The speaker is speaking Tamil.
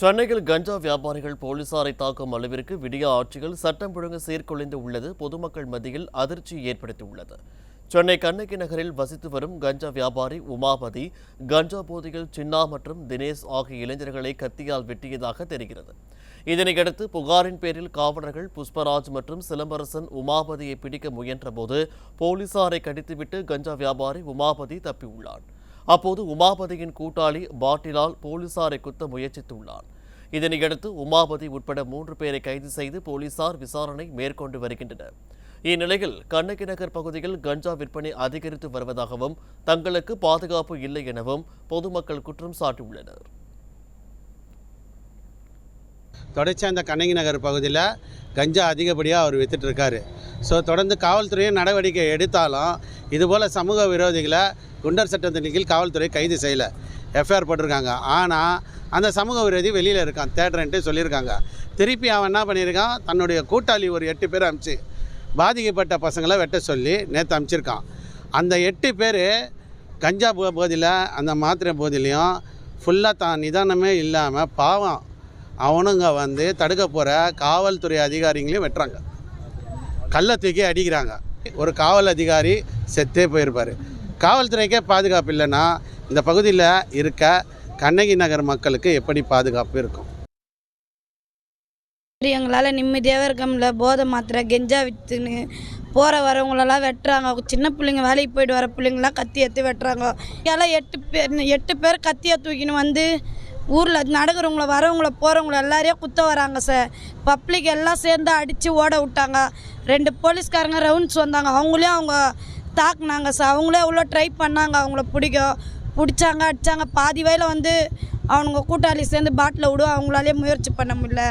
சென்னையில் கஞ்சா வியாபாரிகள் போலீசாரை தாக்கும் அளவிற்கு விடிய ஆட்சியில் சட்டம் ஒழுங்கு சீர்குலைந்து உள்ளது. பொதுமக்கள் மத்தியில் அதிர்ச்சி ஏற்படுத்தியுள்ளது. சென்னை கண்ணகி நகரில் வசித்து வரும் கஞ்சா வியாபாரி உமாபதி கஞ்சா போதையில் சின்னா மற்றும் தினேஷ் ஆகிய இளைஞர்களை கத்தியால் வெட்டியதாக தெரிகிறது. இதனையடுத்து புகாரின் பேரில் காவலர்கள் புஷ்பராஜ் மற்றும் சிலம்பரசன் உமாபதியை பிடிக்க முயன்றபோது போலீசாரை கடித்துவிட்டு கஞ்சா வியாபாரி உமாபதி தப்பியுள்ளான். அப்போது உமாபதியின் கூட்டாளி பாட்டிலால் போலீசாரை குத்த முயற்சித்துள்ளார் இதனையடுத்து உமாபதி உட்பட மூன்று பேரை கைது செய்து போலீசார் விசாரணை மேற்கொண்டு வருகின்றனர். இந்நிலையில் கண்ணகி நகர் பகுதியில் கஞ்சா விற்பனை அதிகரித்து வருவதாகவும் தங்களுக்கு பாதுகாப்பு இல்லை எனவும் பொதுமக்கள் குற்றம் சாட்டியுள்ளனர். தொடர்ச்சியாக இந்த கண்ணகி நகர் பகுதியில் கஞ்சா அதிகப்படியாக அவர் வித்துட்டு இருக்காரு. ஸோ தொடர்ந்து காவல்துறையும் நடவடிக்கை எடுத்தாலும் இதுபோல் சமூக விரோதிகளை குண்டர் சட்டத்தின் கீழ் காவல்துறை கைது செய்யலை. எஃப்ஐஆர் போட்டிருக்காங்க. ஆனால் அந்த சமூக விரோதி வெளியில் இருக்கான். தேடுறேன்ட்டு சொல்லியிருக்காங்க. திருப்பி அவன் என்ன பண்ணியிருக்கான்? தன்னுடைய கூட்டாளி ஒரு எட்டு பேர் அனுப்பிச்சு பாதிக்கப்பட்ட பசங்களை வெட்ட சொல்லி நேற்று அனுப்பிச்சிருக்கான் அந்த எட்டு பேர் கஞ்சா போ போதில் அந்த மாத்திரை போதிலையும் ஃபுல்லாக தான் நிதானமே இல்லாமல் பாவம் அவனுங்க வந்து தடுக்க போகிற காவல்துறை அதிகாரிங்களையும் வெட்டுறாங்க. கல்லை தூக்கி அடிக்கிறாங்க. ஒரு காவல் அதிகாரி செத்தே போயிருப்பார். காவல்துறைக்கே பாதுகாப்பு இல்லைன்னா இந்த பகுதியில் இருக்க கண்ணகி நகர் மக்களுக்கு எப்படி பாதுகாப்பு இருக்கும்? எங்களால் நிம்மதியாகவே இருக்க முடியல. போதை மாத்திரை கெஞ்சா விற்றுன்னு போகிற வரவங்களெல்லாம் வெட்டுறாங்க. சின்ன பிள்ளைங்க வேலைக்கு போயிட்டு வர பிள்ளைங்களாம் கத்தி எடுத்து வெட்டுறாங்க. எல்லாம் எட்டு பேர் எட்டு பேர் கத்தியை தூக்கின்னு வந்து ஊரில் நடக்கிறவங்கள வரவங்கள போகிறவங்கள எல்லாரையும் குத்த வராங்க சார் பப்ளிக் எல்லாம் சேர்ந்து அடித்து ஓட விட்டாங்க. ரெண்டு போலீஸ்காரங்க ரவுண்ட்ஸ் வந்தாங்க. அவங்களையும் அவங்க தாக்குனாங்க சார் அவங்களே எவ்வளோ ட்ரை பண்ணாங்க அவங்கள பிடிக்கும் பிடிச்சாங்க அடித்தாங்க பாதி வயலில் வந்து அவனுங்க கூட்டாளி சேர்ந்து பாட்டில் விடும். அவங்களாலே முயற்சி பண்ண முடியல.